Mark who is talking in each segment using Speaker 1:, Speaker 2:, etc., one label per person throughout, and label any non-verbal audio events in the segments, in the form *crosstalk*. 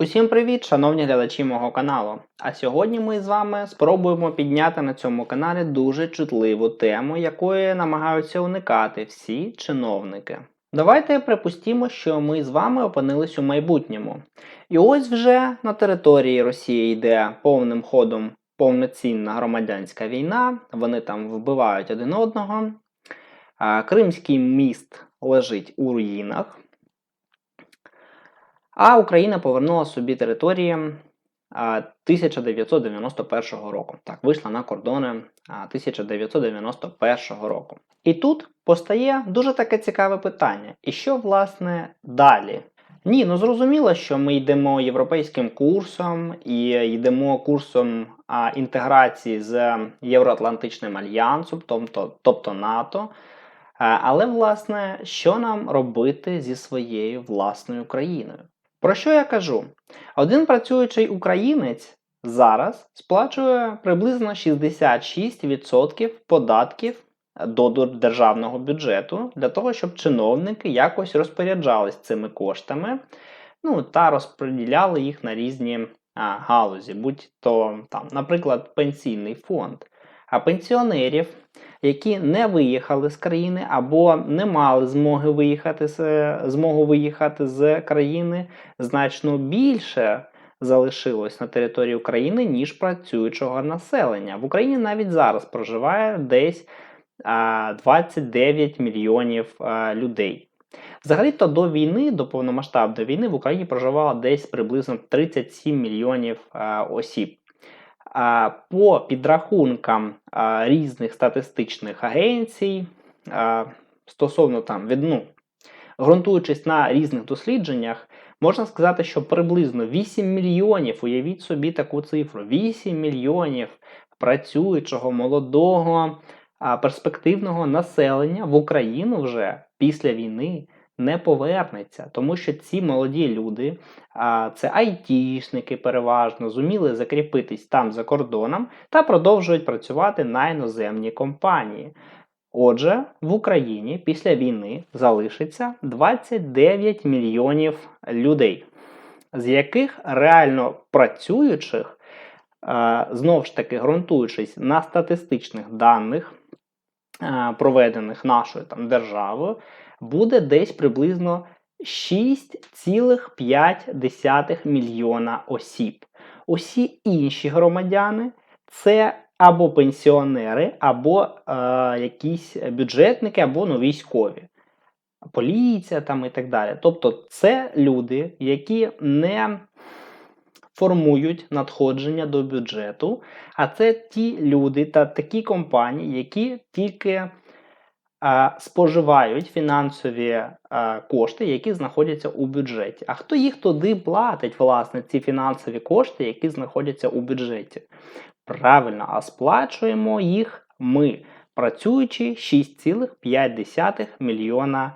Speaker 1: Усім привіт, шановні глядачі мого каналу. А сьогодні ми з вами спробуємо підняти на цьому каналі дуже чутливу тему, якої намагаються уникати всі чиновники. Давайте припустімо, що ми з вами опинились у майбутньому. І ось вже на території Росії йде повним ходом повноцінна громадянська війна, вони там вбивають один одного. Кримський міст лежить у руїнах. А Україна повернула собі території 1991 року. Так, вийшла на кордони 1991 року. І тут постає дуже таке цікаве питання: і що власне далі? Ні, ну зрозуміло, що ми йдемо європейським курсом і йдемо курсом а, інтеграції з Євроатлантичним альянсом, тобто, тобто НАТО. А, Але, власне, що нам робити зі своєю власною країною? Про що я кажу? Один працюючий українець зараз сплачує приблизно 66% податків до державного бюджету для того, щоб чиновники якось розпоряджались цими коштами ну, та розподіляли їх на різні а, галузі, будь-то там, наприклад, пенсійний фонд. А пенсіонерів, які не виїхали з країни або не мали змоги виїхати з змогу виїхати з країни, значно більше залишилось на території України, ніж працюючого населення. В Україні навіть зараз проживає десь 29 мільйонів людей. Взагалі-то до війни, до повномасштабної війни в Україні проживало десь приблизно 37 мільйонів осіб. По підрахункам різних статистичних агенцій, стосовно там від, ну, ґрунтуючись на різних дослідженнях, можна сказати, що приблизно 8 мільйонів, уявіть собі таку цифру, 8 мільйонів працюючого, молодого, перспективного населення в Україну вже після війни не повернеться, тому що ці молоді люди, це айтішники переважно, зуміли закріпитись там за кордоном та продовжують працювати на іноземні компанії. Отже, в Україні після війни залишиться 29 мільйонів людей, з яких реально працюючих, знову ж таки ґрунтуючись на статистичних даних, проведених нашою там державою, буде десь приблизно 6,5 мільйона осіб. Усі інші громадяни це або пенсіонери, або е, якісь бюджетники, або ну, військові, поліція там і так далі. Тобто, це люди, які не формують надходження до бюджету, а це ті люди та такі компанії, які тільки споживають фінансові кошти, які знаходяться у бюджеті. А хто їх туди платить, власне, ці фінансові кошти, які знаходяться у бюджеті? Правильно, а сплачуємо їх ми, працюючи 6,5 мільйона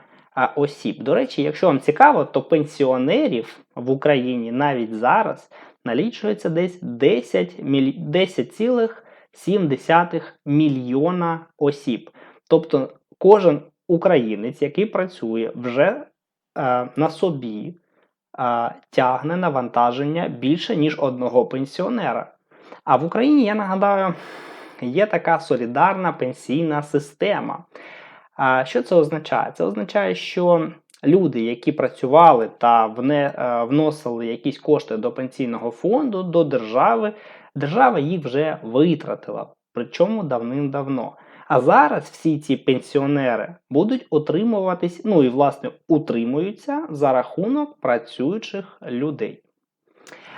Speaker 1: осіб. До речі, якщо вам цікаво, то пенсіонерів в Україні навіть зараз налічується десь 10 10,7 мільйона осіб. Тобто кожен українець, який працює вже е, на собі, е, тягне навантаження більше, ніж одного пенсіонера. А в Україні, я нагадаю, є така солідарна пенсійна система. А що це означає? Це означає, що люди, які працювали та вне, е, вносили якісь кошти до пенсійного фонду, до держави, держава їх вже витратила, причому давним-давно. А зараз всі ці пенсіонери будуть отримуватись, ну і власне утримуються за рахунок працюючих людей.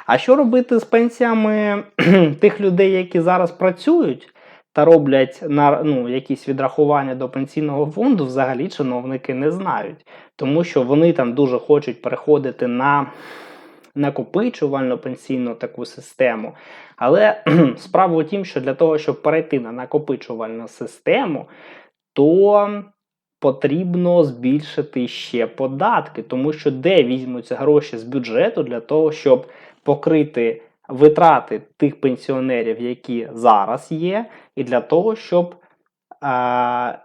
Speaker 1: А що робити з пенсіями *clears throat* тих людей, які зараз працюють та роблять на ну, якісь відрахування до пенсійного фонду, взагалі чиновники не знають, тому що вони там дуже хочуть переходити на накопичувальну пенсійну таку систему. Але справа у тім, що для того, щоб перейти на накопичувальну систему, то потрібно збільшити ще податки, тому що де візьмуться гроші з бюджету для того, щоб покрити витрати тих пенсіонерів, які зараз є, і для того, щоб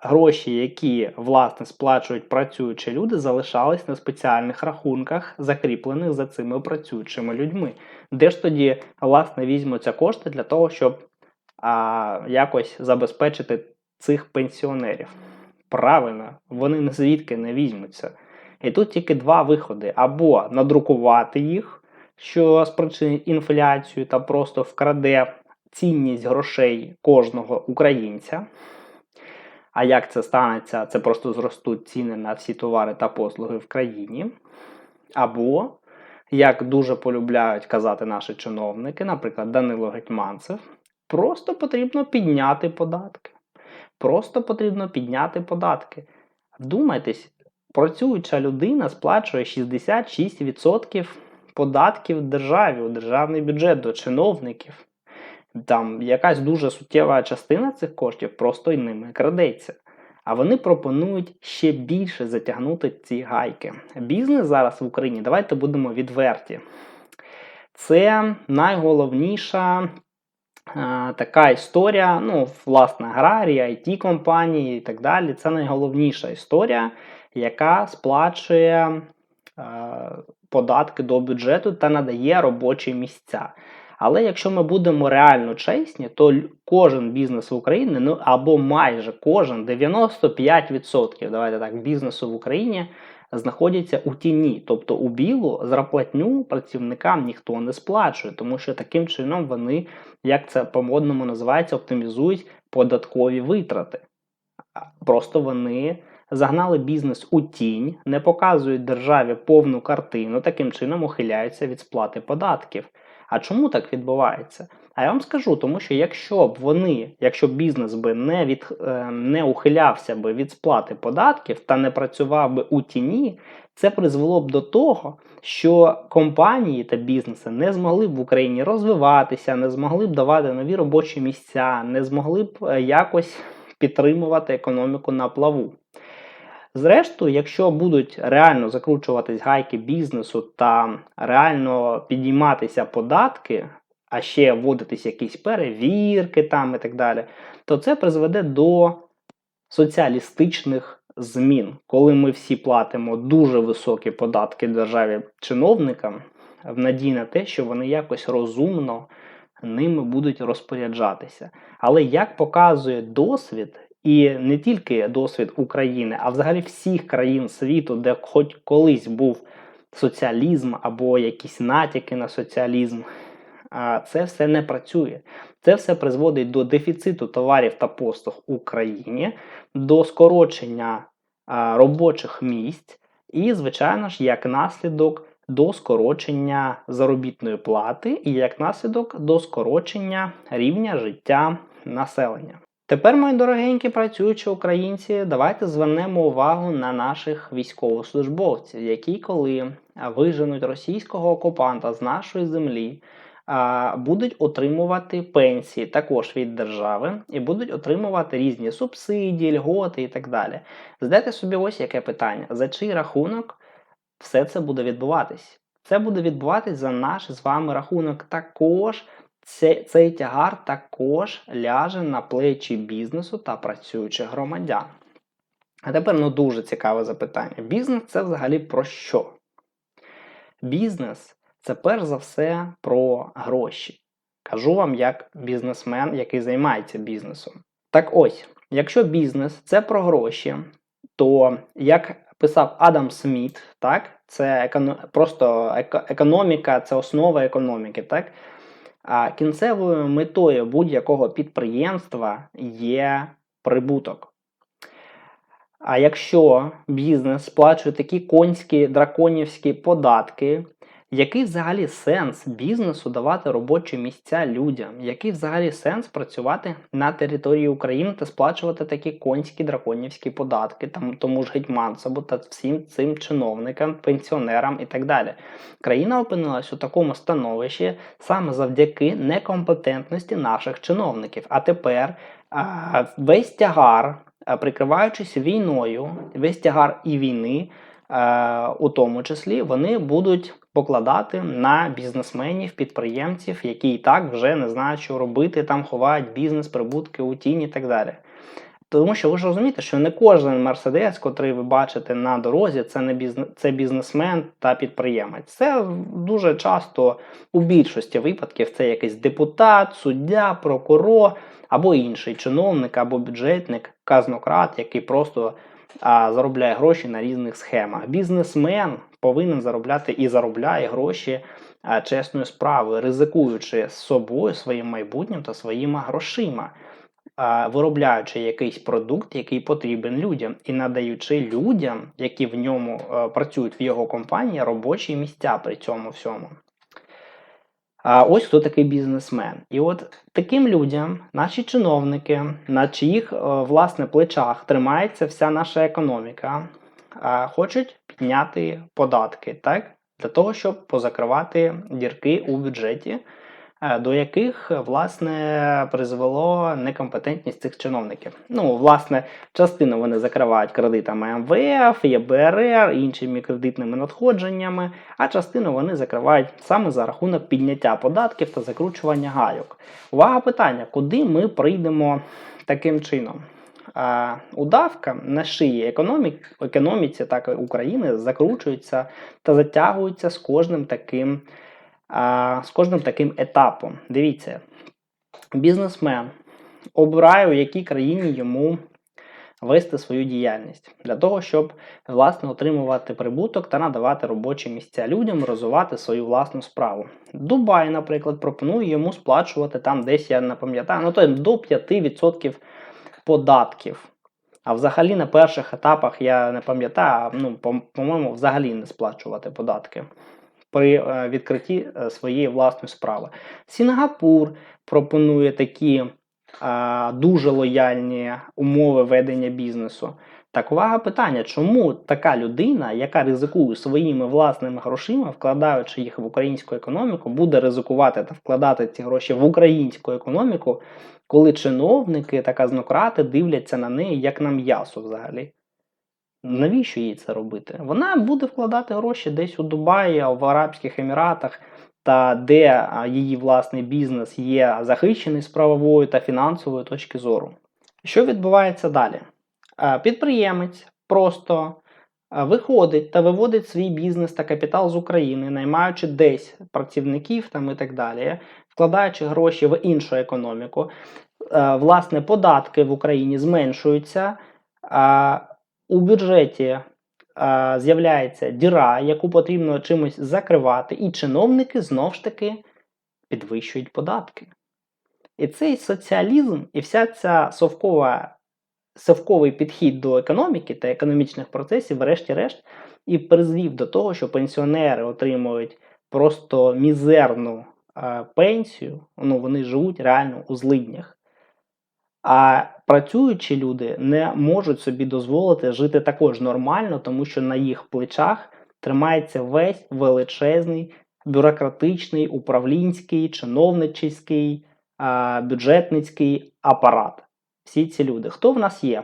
Speaker 1: гроші, які власне сплачують працюючі люди, залишались на спеціальних рахунках, закріплених за цими працюючими людьми. Де ж тоді власне візьмуться кошти для того, щоб а, якось забезпечити цих пенсіонерів? Правильно, вони звідки не візьмуться. І тут тільки два виходи: або надрукувати їх, що спричинить інфляцію та просто вкраде цінність грошей кожного українця. А як це станеться? Це просто зростуть ціни на всі товари та послуги в країні. Або, як дуже полюбляють казати наші чиновники, наприклад, Данило Гетьманцев, просто потрібно підняти податки. Просто потрібно підняти податки. Вдумайтесь, працююча людина сплачує 66% податків державі, у державний бюджет до чиновників. Там якась дуже суттєва частина цих коштів просто й ними крадеться. А вони пропонують ще більше затягнути ці гайки. Бізнес зараз в Україні, давайте будемо відверті. Це найголовніша е, така історія, ну, власне, аграрії, it компанії і так далі. Це найголовніша історія, яка сплачує е, податки до бюджету та надає робочі місця. Але якщо ми будемо реально чесні, то кожен бізнес в Україні, ну або майже кожен 95%, давайте так, бізнесу в Україні знаходяться у тіні, тобто у білу зарплатню працівникам ніхто не сплачує, тому що таким чином вони, як це по-модному називається, оптимізують податкові витрати. Просто вони загнали бізнес у тінь, не показують державі повну картину, таким чином ухиляються від сплати податків. А чому так відбувається? А я вам скажу, тому що якщо б вони, якщо бізнес би не від е, не ухилявся би від сплати податків та не працював би у тіні, це призвело б до того, що компанії та бізнеси не змогли б в Україні розвиватися, не змогли б давати нові робочі місця, не змогли б е, якось підтримувати економіку на плаву. Зрештою, якщо будуть реально закручуватись гайки бізнесу та реально підійматися податки, а ще вводитись якісь перевірки там і так далі, то це призведе до соціалістичних змін, коли ми всі платимо дуже високі податки державі чиновникам в надії на те, що вони якось розумно ними будуть розпоряджатися. Але як показує досвід, і не тільки досвід України, а взагалі всіх країн світу, де хоч колись був соціалізм або якісь натяки на соціалізм, це все не працює. Це все призводить до дефіциту товарів та послуг в Україні, до скорочення робочих місць, і, звичайно ж, як наслідок до скорочення заробітної плати, і як наслідок до скорочення рівня життя населення. Тепер, мої дорогенькі працюючі українці, давайте звернемо увагу на наших військовослужбовців, які, коли виженуть російського окупанта з нашої землі, будуть отримувати пенсії також від держави і будуть отримувати різні субсидії, льготи і так далі. Задайте собі ось яке питання: за чий рахунок все це буде відбуватись? Це буде відбуватись за наш з вами рахунок також цей, тягар також ляже на плечі бізнесу та працюючих громадян. А тепер ну дуже цікаве запитання. Бізнес це взагалі про що? Бізнес це перш за все про гроші. Кажу вам як бізнесмен, який займається бізнесом. Так ось, якщо бізнес це про гроші, то як писав Адам Сміт, так, це економ... просто економіка, це основа економіки. так, а кінцевою метою будь-якого підприємства є прибуток. А якщо бізнес сплачує такі конські драконівські податки, який взагалі сенс бізнесу давати робочі місця людям? Який взагалі сенс працювати на території України та сплачувати такі конські драконівські податки, там тому ж гетьманцеву та всім цим чиновникам, пенсіонерам і так далі? Країна опинилась у такому становищі саме завдяки некомпетентності наших чиновників. А тепер а, весь тягар, прикриваючись війною, весь тягар і війни. У тому числі вони будуть покладати на бізнесменів, підприємців, які і так вже не знають, що робити, там ховають бізнес, прибутки у тіні і так далі. Тому що ви ж розумієте, що не кожен мерседес, котрий ви бачите на дорозі, це не бізнес, це бізнесмен та підприємець. Це дуже часто у більшості випадків це якийсь депутат, суддя, прокурор або інший чиновник, або бюджетник, казнократ, який просто а, заробляє гроші на різних схемах. Бізнесмен повинен заробляти і заробляє гроші чесною справою, ризикуючи з собою, своїм майбутнім та своїми грошима виробляючи якийсь продукт, який потрібен людям, і надаючи людям, які в ньому е, працюють в його компанії, робочі місця при цьому всьому. А ось хто такий бізнесмен. І от таким людям, наші чиновники, на чиїх е, власне плечах тримається вся наша економіка, хочуть підняти податки, так? Для того, щоб позакривати дірки у бюджеті, е, до яких власне призвело некомпетентність цих чиновників. Ну, власне, частину вони закривають кредитами МВФ, ЄБРР, іншими кредитними надходженнями, а частину вони закривають саме за рахунок підняття податків та закручування гайок. Увага питання, куди ми прийдемо таким чином? А, удавка на шиї економік, економіці, так України закручується та затягується з кожним таким а, з кожним таким етапом. Дивіться, бізнесмен обирає, у якій країні йому вести свою діяльність для того, щоб власне отримувати прибуток та надавати робочі місця людям, розвивати свою власну справу. Дубай, наприклад, пропонує йому сплачувати там десь, я не пам'ятаю, ну то до 5% податків. А взагалі на перших етапах я не пам'ятаю, ну, по- по-моєму, взагалі не сплачувати податки при е, відкритті е, своєї власної справи. Сінгапур пропонує такі а, дуже лояльні умови ведення бізнесу. Так, увага питання, чому така людина, яка ризикує своїми власними грошима, вкладаючи їх в українську економіку, буде ризикувати та вкладати ці гроші в українську економіку, коли чиновники та казнократи дивляться на неї як на м'ясо взагалі? Навіщо їй це робити? Вона буде вкладати гроші десь у Дубаї, в Арабських Еміратах, та де її власний бізнес є захищений з правової та фінансової точки зору. Що відбувається далі? А, Підприємець просто виходить та виводить свій бізнес та капітал з України, наймаючи десь працівників там і так далі, вкладаючи гроші в іншу економіку. Е, Власне, податки в Україні зменшуються. У бюджеті з'являється діра, яку потрібно чимось закривати, і чиновники знов ж таки підвищують податки. І цей соціалізм, і вся ця совкова, совковий підхід до економіки та економічних процесів, врешті-решт, і призвів до того, що пенсіонери отримують просто мізерну е, пенсію, ну вони живуть реально у злиднях. А працюючі люди не можуть собі дозволити жити також нормально, тому що на їх плечах тримається весь величезний бюрократичний, управлінський, чиновничий, бюджетницький апарат. Всі ці люди. Хто в нас є?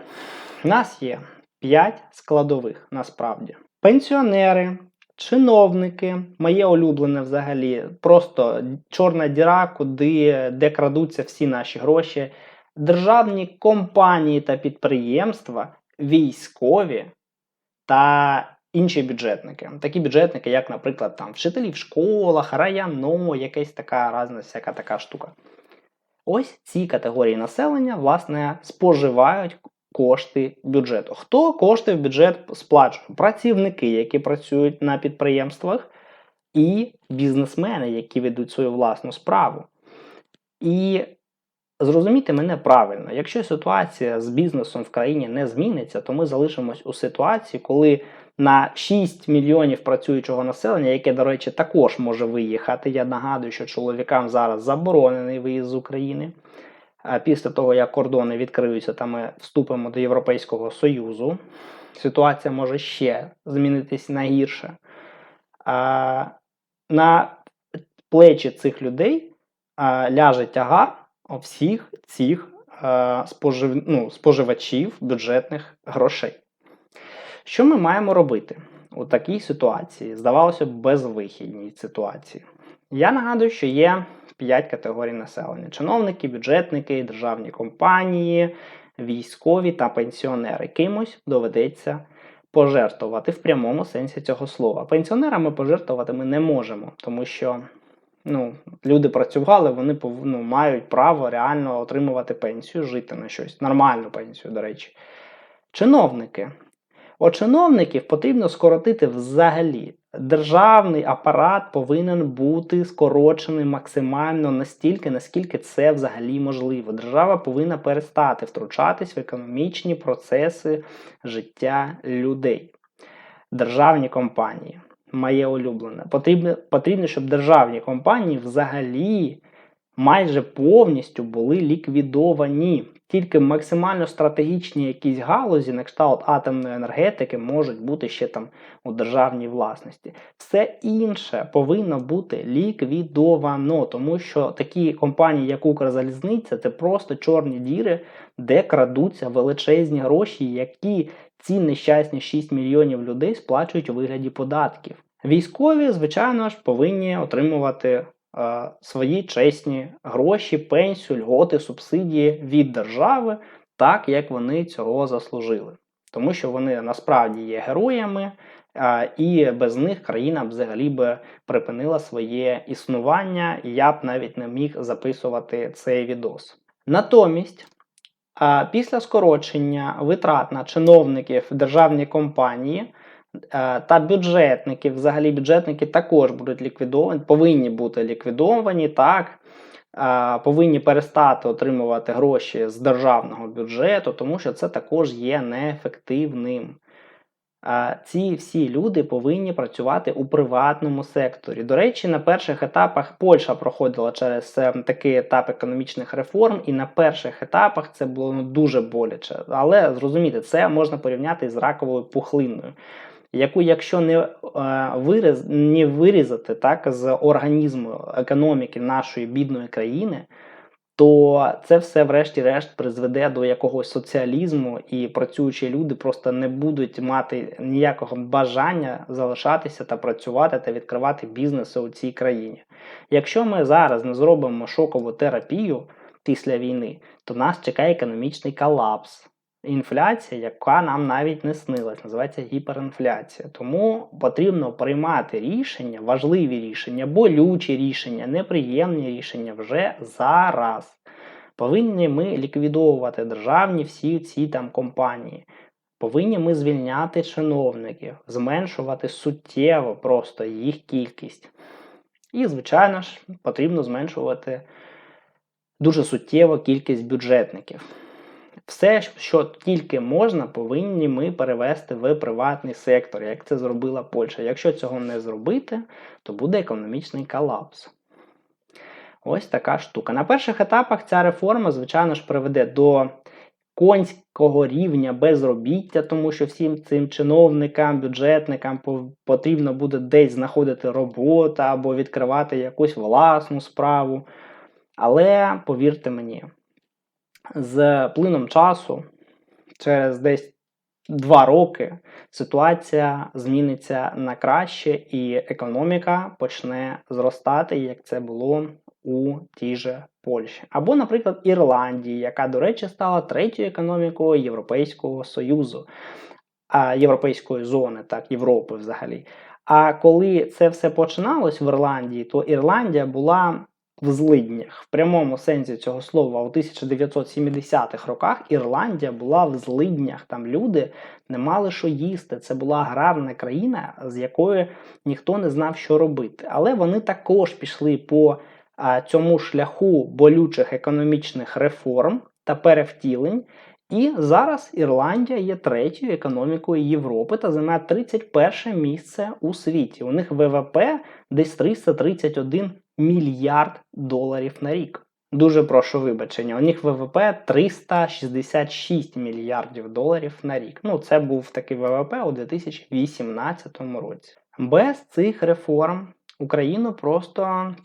Speaker 1: В нас є 5 складових насправді. Пенсіонери, чиновники, моє улюблене взагалі, просто чорна діра, куди де крадуться всі наші гроші державні компанії та підприємства, військові та інші бюджетники. Такі бюджетники, як, наприклад, там вчителі в школах, районо, якась така різна всяка така штука. Ось ці категорії населення, власне, споживають кошти бюджету. Хто кошти в бюджет сплачує? Працівники, які працюють на підприємствах, і бізнесмени, які ведуть свою власну справу. І Зрозумійте мене правильно, якщо ситуація з бізнесом в країні не зміниться, то ми залишимось у ситуації, коли на 6 мільйонів працюючого населення, яке, до речі, також може виїхати. Я нагадую, що чоловікам зараз заборонений виїзд з України. Після того, як кордони відкриються та ми вступимо до Європейського Союзу, ситуація може ще змінитись на гірше. На плечі цих людей ляже тягар всіх цих спожив, ну, споживачів бюджетних грошей. Що ми маємо робити у такій ситуації? Здавалося б, безвихідній ситуації. Я нагадую, що є 5 категорій населення: чиновники, бюджетники, державні компанії, військові та пенсіонери. Кимось доведеться пожертвувати в прямому сенсі цього слова. Пенсіонерами пожертвувати ми не можемо, тому що ну, люди працювали, вони ну, мають право реально отримувати пенсію, жити на щось, нормальну пенсію, до речі. Чиновники. От чиновників потрібно скоротити взагалі. Державний апарат повинен бути скорочений максимально настільки, наскільки це взагалі можливо. Держава повинна перестати втручатись в економічні процеси життя людей. Державні компанії. Моє улюблене. Потрібно, потрібно, щоб державні компанії взагалі майже повністю були ліквідовані. Тільки максимально стратегічні якісь галузі, на кшталт атомної енергетики, можуть бути ще там у державній власності. Все інше повинно бути ліквідовано, тому що такі компанії, як Укрзалізниця, це просто чорні діри, де крадуться величезні гроші, які ці нещасні 6 мільйонів людей сплачують у вигляді податків. Військові, звичайно ж, повинні отримувати свої чесні гроші, пенсію, льготи, субсидії від держави, так як вони цього заслужили. Тому що вони насправді є героями, е, і без них країна б взагалі би припинила своє існування, і я б навіть не міг записувати цей відос. Натомість, е, після скорочення витрат на чиновників в державній компанії. Та бюджетники, взагалі бюджетники також будуть ліквідовані, повинні бути ліквідовані, так, повинні перестати отримувати гроші з державного бюджету, тому що це також є неефективним. Ці всі люди повинні працювати у приватному секторі. До речі, на перших етапах Польща проходила через е, такий етап економічних реформ, і на перших етапах це було ну, дуже боляче. Але зрозумійте, це можна порівняти з раковою пухлиною яку, якщо не е, виріз, не вирізати так, з організму економіки нашої бідної країни, то це все, врешті-решт, призведе до якогось соціалізму, і працюючі люди просто не будуть мати ніякого бажання залишатися та працювати та відкривати бізнеси у цій країні. Якщо ми зараз не зробимо шокову терапію після війни, то нас чекає економічний колапс інфляція, яка нам навіть не снилась, називається гіперінфляція. Тому потрібно приймати рішення, важливі рішення, болючі рішення, неприємні рішення вже зараз. Повинні ми ліквідовувати державні всі ці там компанії. Повинні ми звільняти чиновників, зменшувати суттєво просто їх кількість. І, звичайно ж, потрібно зменшувати дуже суттєво кількість бюджетників. Все, що тільки можна, повинні ми перевести в приватний сектор, як це зробила Польща. Якщо цього не зробити, то буде економічний колапс. Ось така штука. На перших етапах ця реформа, звичайно ж, приведе до конського рівня безробіття, тому що всім цим чиновникам, бюджетникам потрібно буде десь знаходити роботу або відкривати якусь власну справу. Але повірте мені, з плином часу, через десь два роки, ситуація зміниться на краще, і економіка почне зростати, як це було у тій же Польщі. Або, наприклад, Ірландії, яка, до речі, стала третьою економікою Європейського Союзу, Європейської зони, так, Європи взагалі. А коли це все починалось в Ірландії, то Ірландія була в злиднях. В прямому сенсі цього слова у 1970-х роках Ірландія була в злиднях. Там люди не мали що їсти. Це була аграрна країна, з якою ніхто не знав, що робити. Але вони також пішли по цьому шляху болючих економічних реформ та перевтілень. І зараз Ірландія є третьою економікою Європи та займає 31 місце у світі. У них ВВП десь 331 мільярд доларів на рік. Дуже прошу вибачення. У них ВВП 366 мільярдів доларів на рік. Ну, це був такий ВВП у 2018 році. Без цих реформ Україну просто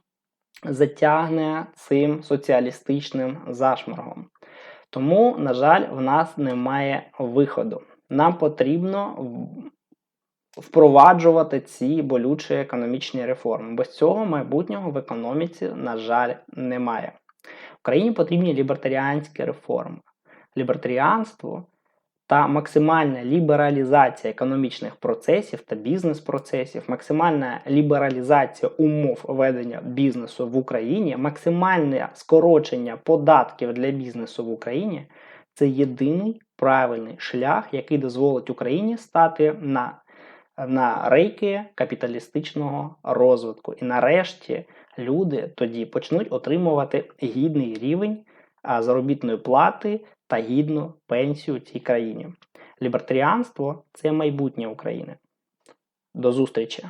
Speaker 1: затягне цим соціалістичним зашморгом. Тому, на жаль, в нас немає виходу. Нам потрібно впроваджувати ці болючі економічні реформи. Без цього майбутнього в економіці, на жаль, немає. Україні потрібні лібертаріанські реформи. лібертаріанство та максимальна лібералізація економічних процесів та бізнес-процесів, максимальна лібералізація умов ведення бізнесу в Україні, максимальне скорочення податків для бізнесу в Україні це єдиний правильний шлях, який дозволить Україні стати на, на рейки капіталістичного розвитку. І нарешті люди тоді почнуть отримувати гідний рівень заробітної плати та гідну пенсію в цій країні. Лібертаріанство це майбутнє України. До зустрічі!